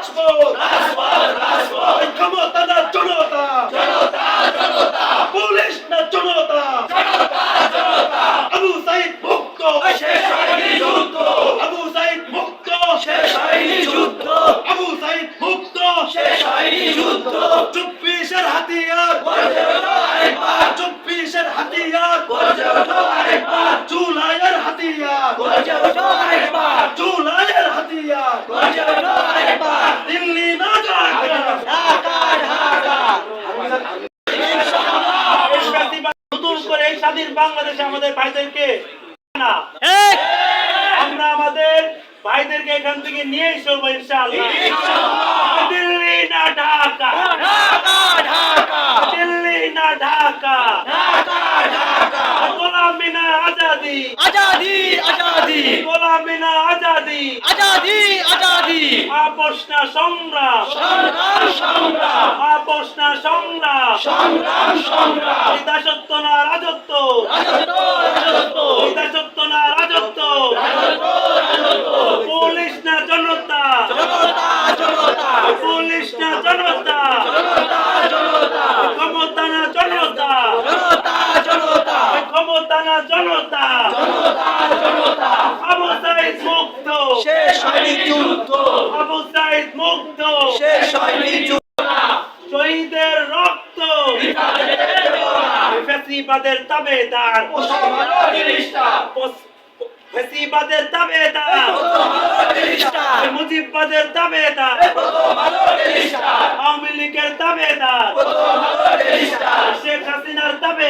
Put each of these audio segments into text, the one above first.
রাজপথ এই ক্ষমতা না জনতা পুলিশ না জনতা আবু সাইদ মুক্ত আবু সাইদ মুক্ত আবু সাইদ মুক্ত চব্বিশের হাতিয়ার চব্বিশের হাতিয়ার জুলাইয়ের হাতিয়ার জুলাইয়ের হাতিয়ার দিল্লি না নতুন করে এই স্বাধীন বাংলাদেশে আমাদের ভাইদেরকে না। আমরা আমাদের ভাইদেরকে এখান থেকে নিয়ে এসব ইনশাআল্লাহ। দিল্লি না ঢাকা। দিল্লি না ঢাকা। গোলামি না আজাদি। আজাদি আজাদি। গোলামি না আজাদি। আজাদি আজাদি। আপোষ না সংগ্রাম সংগ্রাম সংগ্রাম আপোষ না সংগ্রাম সংগ্রাম সংগ্রাম এই দাসত্ব না রাজত্ব রাজত্ব রাজত্ব এই দাসত্ব না রাজত্ব রাজত্ব রাজত্ব পুলিশ না জনতা জনতা জনতা পুলিশ না জনতা জনতা জনতা ক্ষমতা না জনতা জনতা জনতা ক্ষমতা না জনতা জনতা জনতা আবু সাইদ মুক্ত শেষ হয়নি যুদ্ধ। আবু সাইদ মুক্ত। শেষ হয়নি যুদ্ধ। শহীদের রক্ত। ফেসিবাদের তাবেদার। ফেসিবাদের তাবেদার। মুজিববাদের তাবেদার। আওয়ামী লীগের তাবেদার।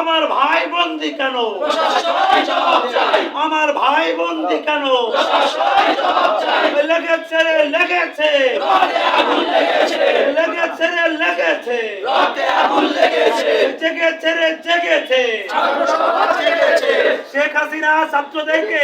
আমার ভাই বন্দি কেন? আমার ভাই বন্দি কেন? লেগেছে রে লেগেছে। লেগেছে রে লেগেছে। জেগেছে রে জেগেছে। শেখ হাসিনা ছাত্রদেরকে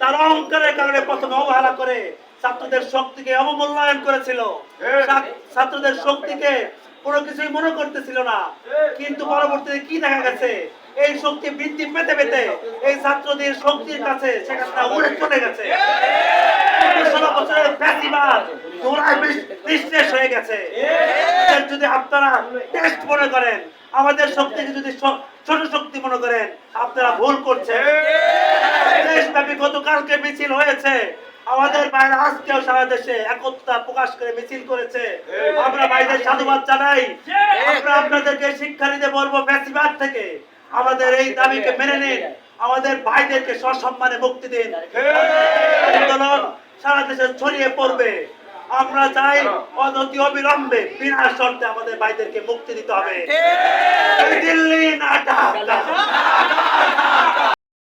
তার অহংকারের কারণে প্রথমে অবহেলা করে ছাত্রদের শক্তিকে অবমূল্যায়ন করেছিল। ছাত্রদের শক্তিকে কোনো কিছুই মনে করতেছিল না। কিন্তু পরবর্তীতে কি দেখা গেছে? এই শক্তি বৃদ্ধি পেতে পেতে এই ছাত্রদের শক্তির কাছে সেখানে উড়ে চলে গেছে। যদি আপনারা টেস্ট মনে করেন, আমাদের শক্তিকে যদি ছোট শক্তি মনে করেন, আপনারা ভুল করছেন। দেশব্যাপী গতকালকে মিছিল হয়েছে। আমাদের বাইরে আজকেও সারা দেশে একতা প্রকাশ করে মিছিল করেছে। আমরা বাইরের সাধুবাদ জানাই। আমরা আপনাদেরকে শিক্ষা দিতে বলব ফ্যাসিবাদ থেকে। আমাদের এই দাবিকে মেনে নিন। আমাদের ভাইদেরকে সসম্মানে মুক্তি দিন। আন্দোলন সারা দেশে ছড়িয়ে পড়বে। আমরা চাই অনতি অবিলম্বে বিনা শর্তে আমাদের ভাইদেরকে মুক্তি দিতে হবে। দিল্লি না ঢাকা।